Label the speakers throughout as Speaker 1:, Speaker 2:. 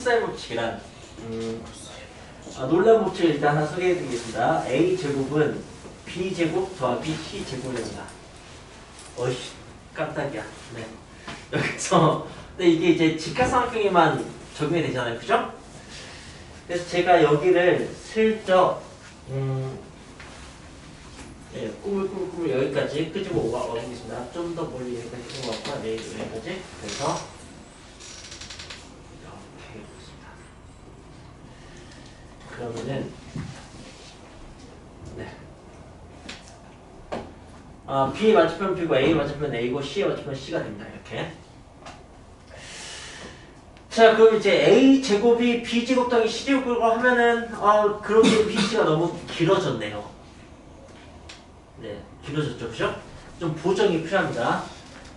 Speaker 1: 코사인 법칙이란 음, 아, 놀라운 법칙을 일단 하나 소개해 드리겠습니다. a 제곱은 b 제곱 더하기 c 제곱입니다. 어이 깜짝이야. 네. 여기서 근데 이게 이제 직각삼각형에만 적용이 되잖아요, 그죠? 그래서 제가 여기를 슬쩍 음, 네, 꾸물꾸물꾸물 여기까지 끄집어 와- 와보겠습니다. 좀 더 멀리 여기까지 끄집어 네, 여기까지. 그래서 이렇게 해보겠습니다. 그러면은 네. 아, B 맞춤편 B고 A 맞춤편 A고 C 맞춤편 C가 됩니다. 이렇게. 자, 그럼 이제 A 제곱이 B 제곱 더하기 C 제곱이라고 하면은 아, 그러게 BC가 너무 길어졌네요. 네, 길어졌죠, 그죠? 좀 보정이 필요합니다.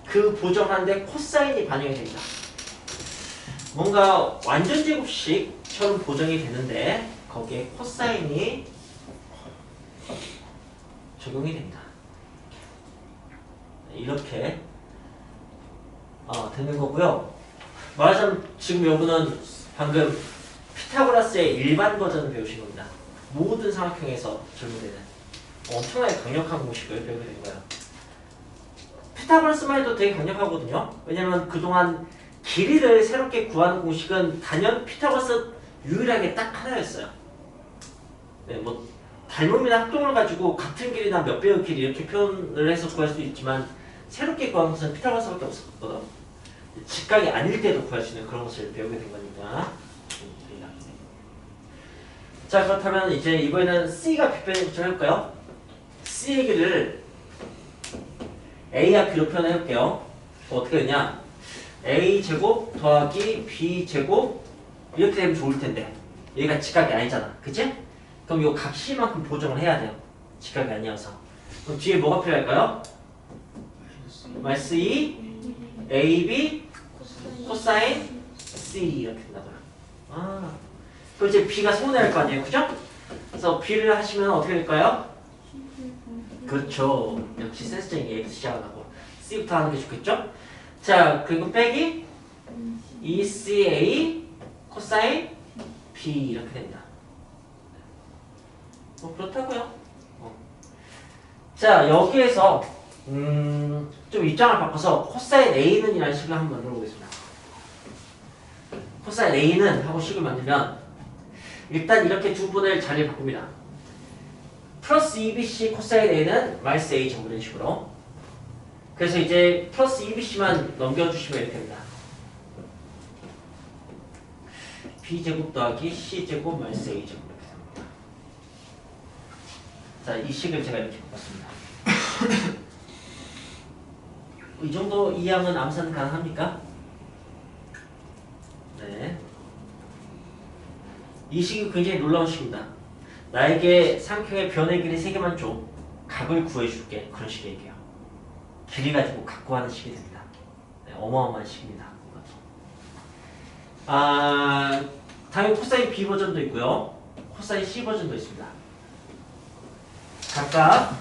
Speaker 1: 그 보정하는데 코사인이 반영이 됩니다. 뭔가 완전 제곱식처럼 보정이 되는데 거기에 코사인이 적용이 됩니다. 이렇게 어, 되는 거고요. 말하자면 지금 여러분은 방금 피타고라스의 일반 버전을 배우신 겁니다. 모든 삼각형에서 적용되는 엄청나게 강력한 공식을 배우게 된 거예요. 피타고라스만 해도 되게 강력하거든요. 왜냐면 그동안 길이를 새롭게 구하는 공식은 단연 피타고라스 유일하게 딱 하나였어요. 네, 뭐 닮음이나 합동을 가지고 같은 길이나 몇 배의 길이 이렇게 표현을 해서 구할 수 있지만 새롭게 구한 것은 피타고라스밖에 없었거든. 직각이 아닐 때도 구할 수 있는 그런 것을 배우게 된 거니까. 자 그렇다면 이제 이번에는 C가 구절 해볼까요? C의 길이를 A와 B로 표현해 볼게요. 어떻게 되냐? A 제곱 더하기 B 제곱 이렇게 되면 좋을 텐데 얘가 직각이 아니잖아, 그치? 그럼 이 각시만큼 보정을 해야 돼요. 직각이 아니어서. 그럼 뒤에 뭐가 필요할까요? 마이너스 2 AB 코사인 C 이렇게 된다고요. 아, 그럼 이제 B가 손해할 거 아니에요, 그죠? 그래서 B를 하시면 어떻게 될까요? 그렇죠. 역시 게 A부터 시작하고 C부터 하는 게 좋겠죠? 자, 그리고 빼기 ECA 코사인 B 이렇게 됩니다. 뭐 그렇다고요. 어. 자, 여기에서 음, 좀 입장을 바꿔서 코사인 A는 이라는 식을 한번 만들어 보겠습니다. 코사인 A는 하고 식을 만들면 일단 이렇게 두 분의 자리를 바꿉니다. 플러스 2bc 코사인 A는 마이너스 A 이런 식으로 그래서 이제 플러스 2bc만 넘겨주시면 이렇게 됩니다. b제곱 더하기 c제곱 마이너스 a제곱. 자, 이 식을 제가 이렇게 바꿨습니다. 이 정도 이항은 암산 가능합니까? 네. 이 식이 굉장히 놀라운 식입니다. 나에게 삼각형의 변의 길이 3개만 줘. 각을 구해줄게. 그런 식의 얘기예요. 길이 가지고 갖고 하는 식이 됩니다. 네, 어마어마한 식입니다. 아, 당연히 코사인 B 버전도 있고요. 코사인 C 버전도 있습니다. 각각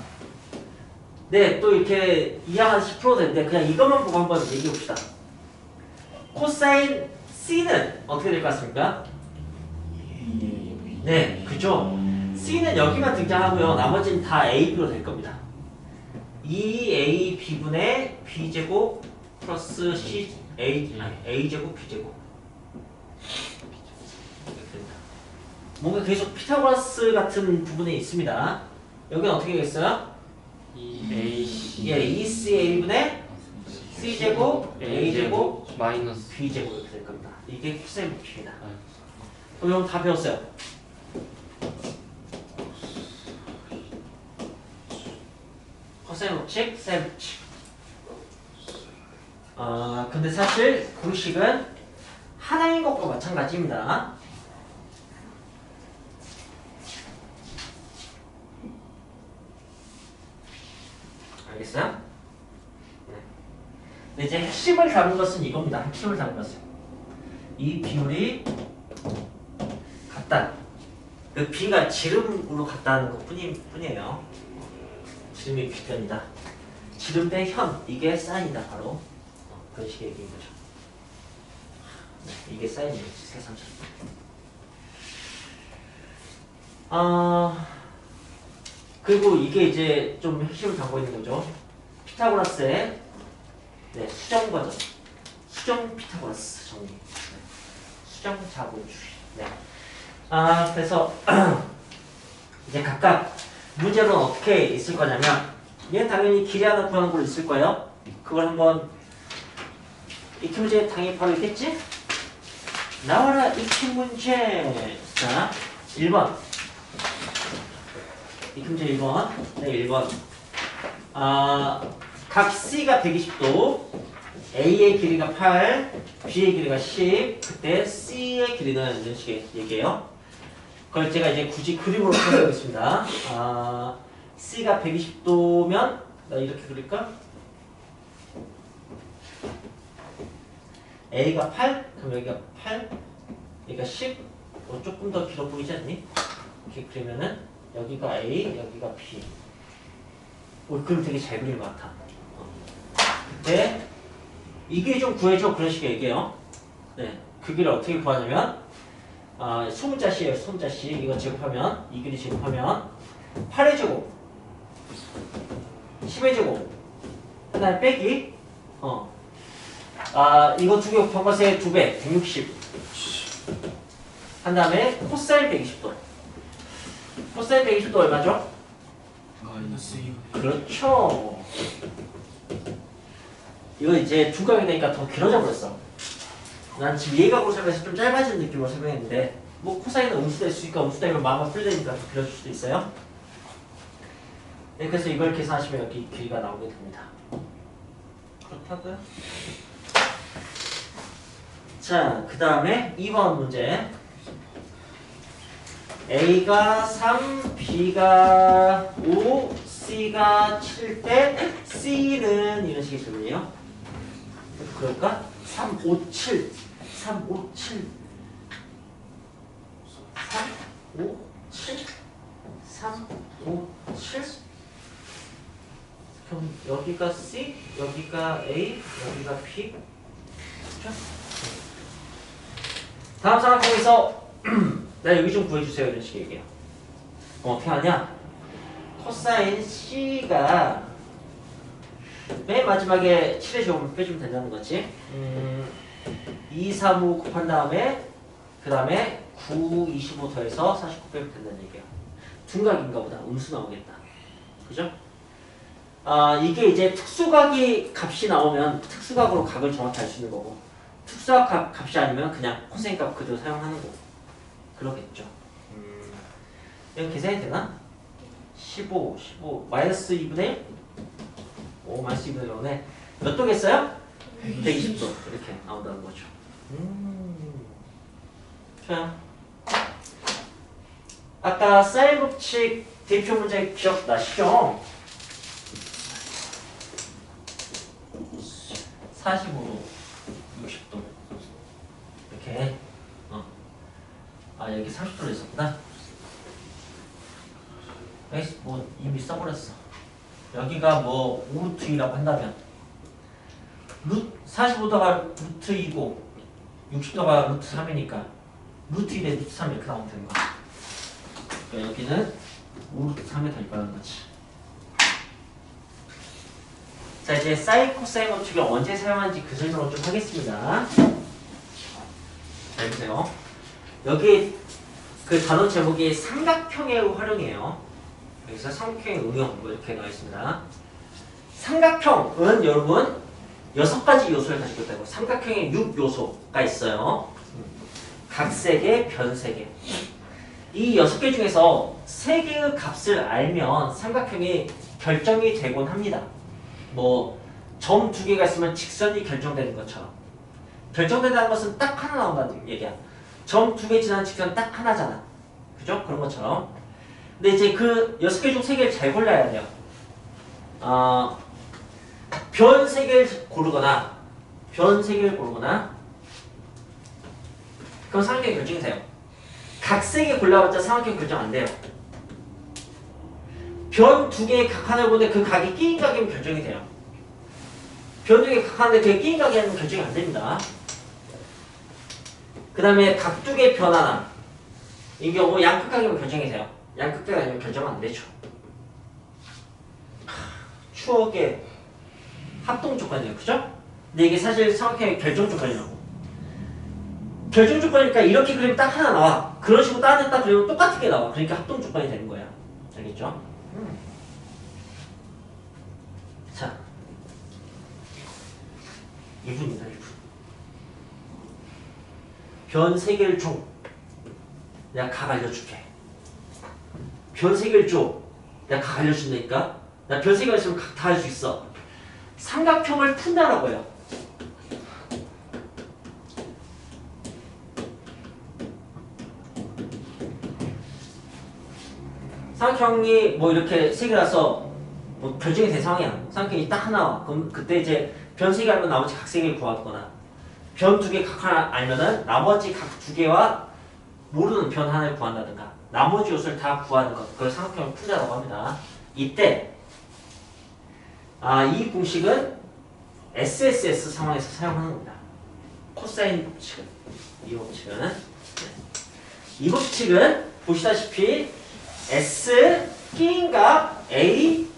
Speaker 1: 네, 또 이렇게 이항하나씩 풀어도 되는데 그냥 이것만 보고 한번 얘기해 봅시다. 코사인 C는 어떻게 될 것 같습니까? 네, 그죠? C는 여기만 등장하고요. 나머지는 다 AB로 될 겁니다. 2AB분의 B제곱 플러스 C A, 아니, A제곱 B제곱. 뭔가 계속 피타고라스 같은 부분이 있습니다. 여기는 어떻게 되겠어요?
Speaker 2: A
Speaker 1: 예, 2CA분의 C제곱 A제곱
Speaker 2: 마이너스
Speaker 1: B제곱 이렇게 될 겁니다. 이게 법칙입니다.
Speaker 2: 아,
Speaker 1: 그럼 여러분 다 배웠어요. 코사인 법칙, 사인 법칙. 아 근데 사실 공식은 하나인 것과 마찬가지입니다. 알겠어요? 네. 이제 핵심을 잡은 것은 이겁니다. 핵심을 잡은 것은 이 비율이 같다. 그 B가 지름으로 같다는 것 뿐이, 뿐이에요. 지름이 B편이다. 지름 대 현, 이게 사인이다, 바로. 어, 그런 식의 얘기인 거죠. 네, 이게 사인 이미지 세상처럼. 아 그리고 이게 이제 좀 핵심을 담고 있는 거죠. 피타고라스의 네, 수정 과정. 수정 피타고라스 정리. 네. 수정 자본주의. 네. 아 그래서 이제 각각 문제는 어떻게 있을 거냐면 얘는 당연히 길이 하나 구하는 걸로 있을 거예요. 그걸 한번 익히 문제 당연히 바로 있겠지? 나와라 익히 문제. 자, 1번. 문제 1번. 네, 1번. 아, 각 C가 120도, A의 길이가 8, B의 길이가 10, 그때 C의 길이는 이런 식의 얘기예요. 그걸 제가 이제 굳이 그림으로 표현하겠습니다. 아, C가 120도면 나 이렇게 그릴까? A가 8, 그럼 여기가 8, 여기가 10, 어, 조금 더 길어 보이지 않니? 이렇게 그리면은 여기가 A, 여기가 B. 오, 그림 되게 잘 그린 것 같아. 어. 그때 이게 좀 구해줘 그런 식의 얘기예요. 네, 그 길을 어떻게 구하냐면 아, 소문자씨예요, 소문자씨. 이거 제곱하면 이 길이 제곱하면 8의 제곱, 10의 제곱, 그다음에 빼기 어. 아, 이거 두 개 곱한 것의 두 배, 160. 한 다음에 코사인 120도. 코사인 120도 얼마죠?
Speaker 2: 마이너스 2
Speaker 1: 그렇죠. 이거 이제 두각이 되니까 더 길어져 버렸어. 난 지금 예각으로 설명해서 좀 짧아진 느낌으로 설명했는데 뭐 코사인은 음수 될 수 있으니까 음수 되면 마음만 풀리니까 더 길어질 수도 있어요. 네, 그래서 이걸 계산하시면 여기 길이가 나오게 됩니다. 그렇다고요? 자, 그 다음에 2번 문제. A가 3, B가 5, C가 7 때 C는 이런 식의 질문이에요. 그럴까? 3, 5, 7. 3, 5, 7. 3, 5, 7. 3, 5, 7. 그럼 여기가 C, 여기가 A, 여기가 P. 그렇죠? 다음 삼각형에서 나 여기 좀 구해주세요 이런 식의 얘기예요. 그럼 어떻게 하냐? 코사인 C가 맨 마지막에 7의 제곱을 빼주면 된다는 거지. 음, 2, 3, 5 곱한 다음에 그 다음에 9, 25 더해서 49 빼면 된다는 얘기야. 둔각인가 보다. 음수 나오겠다. 그죠? 아, 이게 이제 특수각이 값이 나오면 특수각으로 각을 정확히 알 수 있는 거고 특수각 값, 값이 아니면 그냥 코사인 값 그대로 사용하는 거고 그러겠죠. 음, 이거 계산이 되나? 15, 15, 마이너스 2분의 1? 오, 마이너스 2분의 1이네. 몇 도겠어요? 120도. 이렇게 나온다는 거죠. 음. 좋아요. 아까 사인 법칙 대표 문제 기억나시죠? 45도, 60도. 이렇게. 어. 아, 여기 30도로 있었구나. 에이씨, 뭐 이미 써버렸어. 여기가 뭐 5루트이라고 한다면 루 45도가 루트 2고 60도가 루트 3이니까 루트 1에 루트 3 이렇게 나오면 되는 거야. 그러니까 여기는 5루트 3에 될 거라는 거지. 자 이제 사인 코사인 법칙을 언제 사용하는지 그 설명을 좀 하겠습니다. 잘 보세요. 여기 그 단어 제목이 삼각형의 활용이에요. 여기서 삼각형의 응용 뭐 이렇게 나와 있습니다. 삼각형은 여러분 여섯 가지 요소를 가지고 있다고 삼각형에 6요소가 있어요. 각색의 변색의 이 여섯 개 중에서 세 개의 값을 알면 삼각형이 결정이 되곤 합니다. 뭐 점 두 개가 있으면 직선이 결정되는 것처럼 결정된다는 것은 딱 하나 나온다는 얘기야. 점 두 개 지난 직선 딱 하나잖아. 그죠? 그런 것처럼. 근데 이제 그 여섯 개 중 세 개를 잘 골라야 돼요. 어, 변 세 개를 고르거나 변 세 개를 고르거나 그럼 삼각형 결정이 돼요. 각세개 골라봤자 삼각형 결정 안 돼요. 변 두 개의 각 하나를 보는데 그 각이 끼인 각이면 결정이 돼요. 변 두 개의 각 하나인데 그게 끼인 각이 아니면 결정이 안 됩니다. 그 다음에 각두의 변화나 이 경우 양극각이면 결정이 돼요. 양극각 아니면 결정 안 되죠. 하, 추억의 합동 조건이에요. 그죠? 근데 이게 사실 정확하게 결정 조건이라고. 결정 조건이니까 이렇게 그리면 딱 하나 나와. 그런 식으로 다른 데딱 그리면 똑같은 게 나와. 그러니까 합동 조건이 되는 거야. 알겠죠? 음. 자. 2분입니다. 2분. 변세 개를 줘. 내가 각 알려줄게. 변 세 개를 줘. 내가 각 알려준다니까. 나 변 세 개가 있으면 각 다 할 수 있어. 삼각형을 푼다라고 해요. 삼각형이 뭐 이렇게 세 개라서 뭐 결정이 된 상황이야. 삼각형이 딱 하나 와. 그럼 그때 이제 변 세 개 알면 나머지 각세 개를 구하거나 변 두 개 각 하나 알면은 나머지 각 두 개와 모르는 변 하나를 구한다든가 나머지 요소를 다 구하는 것 그걸 삼각형을 푼다라고 합니다. 이때 아, 이 공식은 SSS 상황에서 사용하는 겁니다. 코사인 법칙은 이 법칙은 네. 이 법칙은 보시다시피 S 끼인 값 A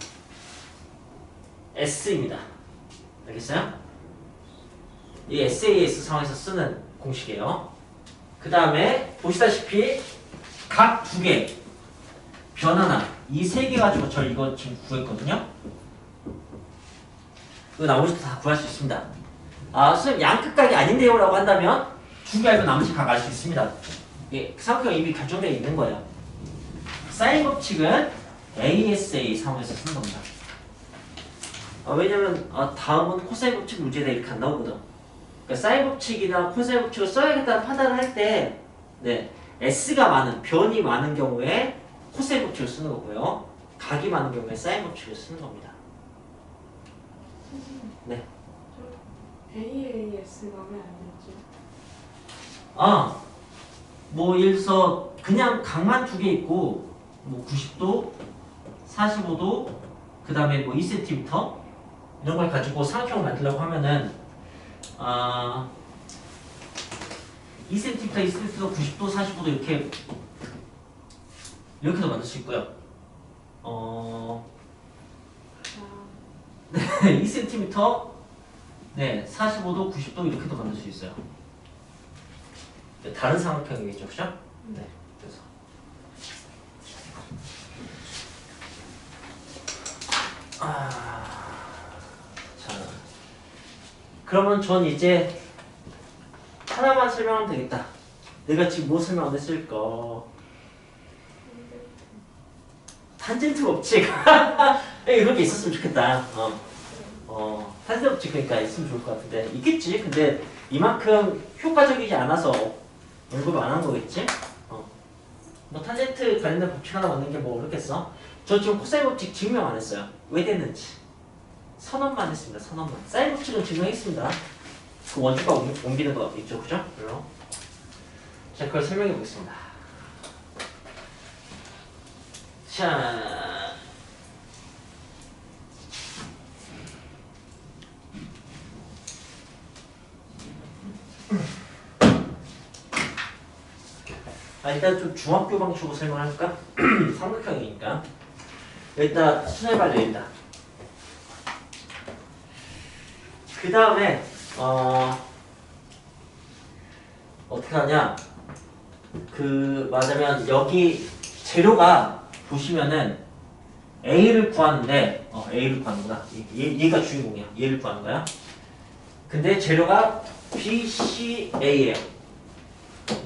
Speaker 1: S입니다. 알겠어요? 이 SAS 상황에서 쓰는 공식이에요. 그 다음에 보시다시피 각 두 개, 변 하나, 이 세 개 가지고 저 이거 지금 구했거든요. 그 나머지도 다 구할 수 있습니다. 아, 선생님 양끝각이 아닌데요? 라고 한다면 두 개 알고 나머지 각 알 수 있습니다. 예, 삼각형 이미 결정되어 있는 거예요. 사인 법칙은 ASA 상황에서 쓰는 겁니다. 아, 왜냐면 아, 다음은 코사인 법칙 문제다 이렇게 안 나오거든. 그러니까 사인 법칙이나 코사인 법칙을 써야겠다는 판단을 할 때, 네, S가 많은 변이 많은 경우에 코사인 법칙을 쓰는 거고요. 각이 많은 경우에 사인 법칙을 쓰는 겁니다. 네.
Speaker 3: AAS가 왜안 됐지?
Speaker 1: 아, 뭐 들어서 그냥 각만 두 개 있고 뭐 90도, 45도, 그 다음에 뭐 2cm 이런 걸 가지고 삼각형을 만들려고 하면은 아 2cm, 2cm도 90도, 45도 이렇게 이렇게도 만들 수 있고요. 어
Speaker 3: 아,
Speaker 1: 2cm, 네 45도, 90도 이렇게도 만들 수 있어요. 다른 삼각형이겠죠, 그죠? 네, 그래서 아, 자, 그러면 전 이제 하나만 설명하면 되겠다. 내가 지금 뭐 설명 안 했을까? 탄젠트 법칙. 이런 게 있었으면 좋겠다. 어, 어, 탄젠트 법칙 그러니까 있으면 좋을 것 같은데 있겠지. 근데 이만큼 효과적이지 않아서 언급 안한 거겠지? 어. 뭐 탄젠트 관련된 법칙 하나 만든 게 뭐 어렵겠어? 저 지금 코사인 법칙 증명 안 했어요. 왜 됐는지. 선언만 했습니다. 선언만. 사인 법칙은 증명했습니다. 그 원주가 옮- 옮기는 거 있죠, 그죠? 물론. 자, 그걸 설명해 보겠습니다. 자. 아, 일단 좀 중학교 방식으로 설명할까? 삼각형이니까. 일단 수뇌발 내린다. 그 다음에 어 어떻게 하냐? 그 맞으면 여기 재료가 보시면은 A를 구하는데 어 A를 구하는구나. 얘, 얘가 주인공이야. 얘를 구하는 거야. 근데 재료가 B, C, A예요.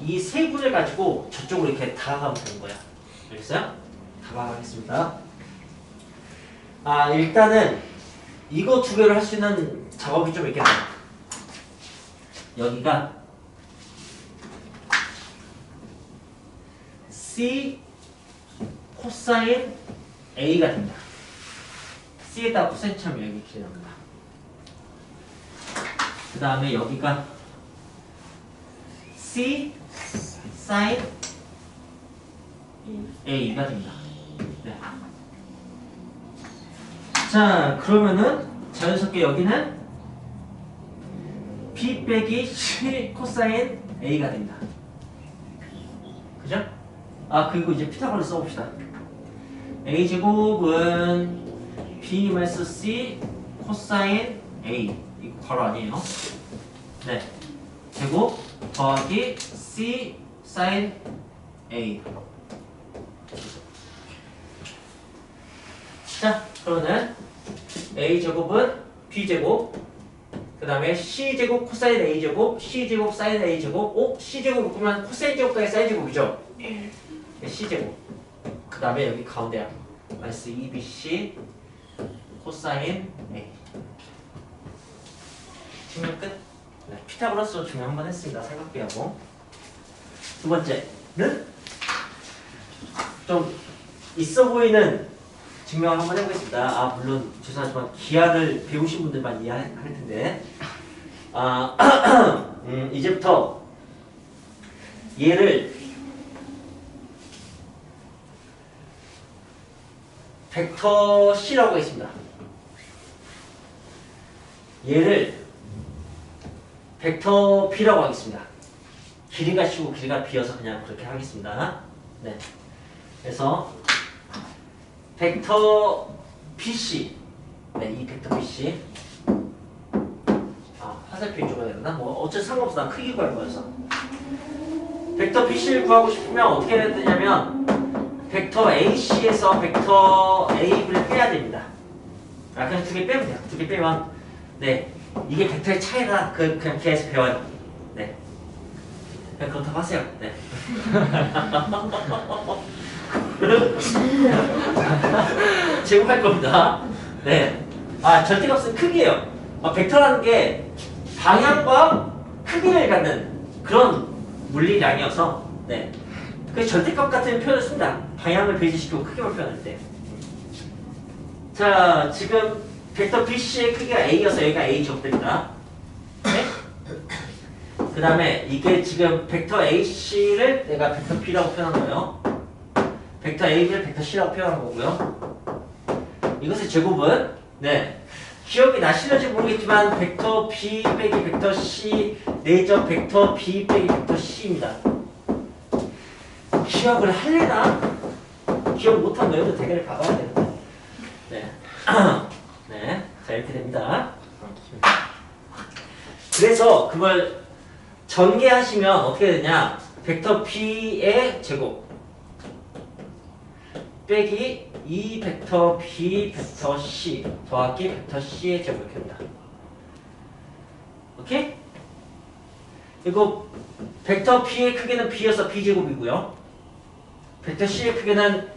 Speaker 1: 이세 분을 가지고 저쪽으로 이렇게 다가가면 되는 거야. 알겠어요? 다가가겠습니다. 아 일단은 이거 두 개를 할 수 있는 작업이 좀 있겠다. 여기가 C 코사인 A가 됩니다. C에다 코사인 치면 여기 길이 나옵니다. 그 다음에 여기가 C 사인 A가 됩니다. 네. 자, 그러면은 자연스럽게 여기는 B 빼기 C 코사인 A가 됩니다. 그죠? 아 그리고 이제 피타고라스 써봅시다. A 제곱은 B 마이너스 C 코사인 A 이거 바로 아니에요? 네. 제곱 더하기 C 사인 A. 자 그러면 A 제곱은 B 제곱 그 다음에 C 제곱 코사인 A 제곱 C 제곱 사인 A 제곱 오 C 제곱 묶으면 코사인 제곱까지 사인 제곱이죠? 네, C 제곱 그 다음에 여기 가운데 마이너스 2BC 코사인 A 증명 끝? 네, 피타고라스로 증명 한번 했습니다. 삼각비하고 두 번째는 좀 있어 보이는 증명을 한번 해보겠습니다. 아 물론 죄송하지만 기하를 배우신 분들만 이해할 텐데 아 음, 이제부터 얘를 벡터 C라고 하겠습니다. 얘를 벡터 B라고 하겠습니다. 길이가 C고 길이가 B여서 그냥 그렇게 하겠습니다. 네. 그래서 벡터 BC 네, 이 벡터 BC 아, 화살표 이쪽으로 해야 되나? 뭐 어쨌든 상관없어. 난 크기 구할 거여서 벡터 BC를 구하고 싶으면 어떻게 해야 되냐면 벡터 AC에서 벡터 A를 빼야 됩니다. 아, 그냥 두 개 빼면 돼요. 두 개 빼면 네, 이게 벡터의 차이다. 그 그냥 계속 배워요. 네, 그냥 그렇다고 하세요. 네. 제곱할 겁니다. 네. 아, 절대값은 크기예요. 아, 벡터라는 게 방향과 크기를 갖는 그런 물리량이어서 네. 그 절대값 같은 표현을 씁니다. 방향을 배제시키고 크기만 표현할 때. 자, 지금 벡터 BC의 크기가 A여서 여기가 A 제곱됩니다. 네? 그 다음에 이게 지금 벡터 AC를 내가 벡터 B라고 표현한 거예요. 벡터 A를 벡터 C라고 표현한 거고요. 이것의 제곱은 네 기억이 나시는지 모르겠지만 벡터 B 빼기 벡터 C 내적 벡터 B 빼기 벡터 C입니다. 기억을 할래나? 기억 못한 너희도 대개를 봐봐야 되는데. 네. 네. 자, 이렇게 됩니다. 그래서 그걸 전개하시면 어떻게 되냐? 벡터 B의 제곱 빼기 2 벡터 B 벡터 C 더하기 벡터 C의 제곱 이렇게 됩니다. 오케이? 그리고 벡터 B의 크기는 B여서 B제곱이고요. 벡터 C의 크기는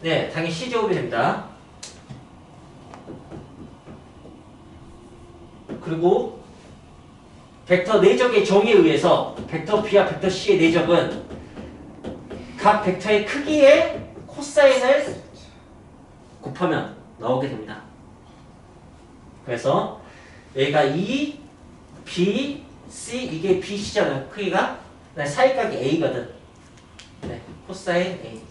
Speaker 1: 네, 당연히 C제곱이 됩니다. 그리고 벡터 내적의 정의에 의해서 벡터 B와 벡터 C의 내적은 각 벡터의 크기의 코사인을 곱하면 나오게 됩니다. 그래서 여기가 2, B, C 이게 BC잖아요. 크기가 네, 사이각이 A거든. 네, 코사인 A.